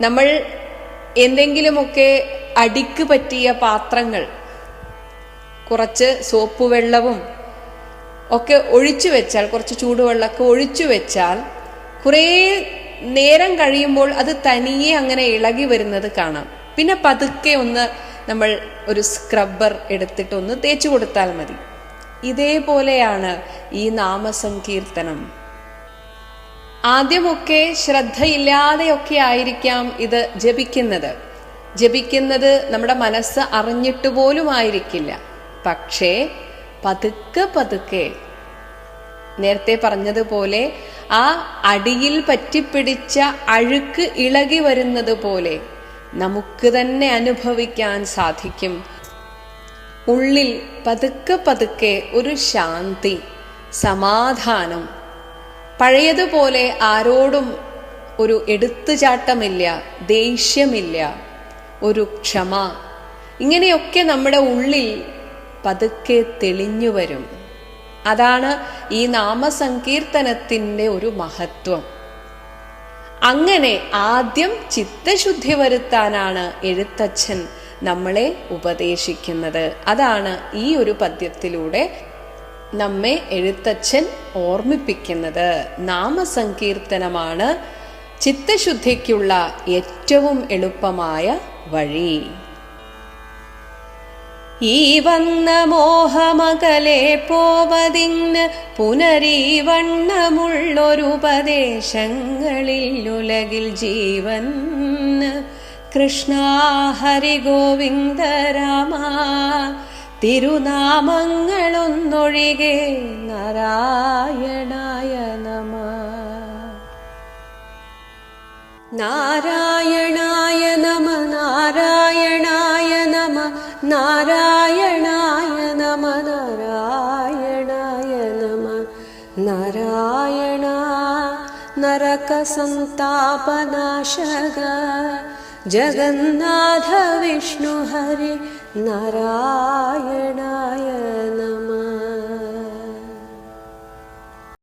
നമ്മൾ എന്തെങ്കിലുമൊക്കെ അടിക്ക് പറ്റിയ പാത്രങ്ങൾ കുറച്ച് സോപ്പ് വെള്ളവും ഒക്കെ ഒഴിച്ചു വെച്ചാൽ കുറച്ച് ചൂടുവെള്ളമൊക്കെ ഒഴിച്ചു വെച്ചാൽ കുറേ നേരം കഴിയുമ്പോൾ അത് തനിയെ അങ്ങനെ ഇളകി വരുന്നത് കാണാം. പിന്നെ പതുക്കെ ഒന്ന് നമ്മൾ ഒരു സ്ക്രബ്ബർ എടുത്തിട്ടൊന്ന് തേച്ചു കൊടുത്താൽ മതി. ഇതേപോലെയാണ് ഈ നാമസങ്കീർത്തനം. ആദ്യമൊക്കെ ശ്രദ്ധയില്ലാതെയൊക്കെ ആയിരിക്കാം ഇത് ജപിക്കുന്നത്. ജപിക്കുന്നത് നമ്മുടെ മനസ്സ് അറിഞ്ഞിട്ട് പോലും ആയിരിക്കില്ല. പക്ഷേ പതുക്കെ പതുക്കെ നേരത്തെ പറഞ്ഞതുപോലെ ആ അടിയിൽ പറ്റിപ്പിടിച്ച അഴുക്ക് ഇളകി വരുന്നത് പോലെ നമുക്ക് തന്നെ അനുഭവിക്കാൻ സാധിക്കും. ഉള്ളിൽ പതുക്കെ പതുക്കെ ഒരു ശാന്തി സമാധാനം പഴയതുപോലെ ആരോടും ഒരു എടുത്തുചാട്ടമില്ല ദേഷ്യമില്ല ഒരു ക്ഷമ. ഇങ്ങനെയൊക്കെ നമ്മുടെ ഉള്ളിൽ പതുക്കെ തെളിഞ്ഞു വരും അതാണ് ഈ നാമസങ്കീർത്തനത്തിന്റെ ഒരു മഹത്വം. അങ്ങനെ ആദ്യം ചിത്തശുദ്ധി വരുത്താനാണ് എഴുത്തച്ഛൻ നമ്മളെ ഉപദേശിക്കുന്നത്. അതാണ് ഈ ഒരു പദ്യത്തിലൂടെ നമ്മെ എഴുത്തച്ഛൻ ഓർമ്മിപ്പിക്കുന്നത്. നാമസങ്കീർത്തനമാണ് ചിത്തശുദ്ധിക്കുള്ള ഏറ്റവും എളുപ്പമായ വഴി. ഈ വന്ന മോഹമകലെ പോവതിന് പുനരീവണ്ണമുള്ളൊരുപദേശങ്ങളിൽ ഉലകിൽ ജീവൻ കൃഷ്ണ ഹരി ഗോവിന്ദ രാമ തിരുനാമങ്ങളൊന്നൊഴികെ നാരായണായ നമ നാരായണായ നമ നാരായണായ നമ നാരായണായ നമ നാരായണായ നമ നാരായണ ജഗന്നാഥ जगन्नाथ विष्णुहरि नारायणाय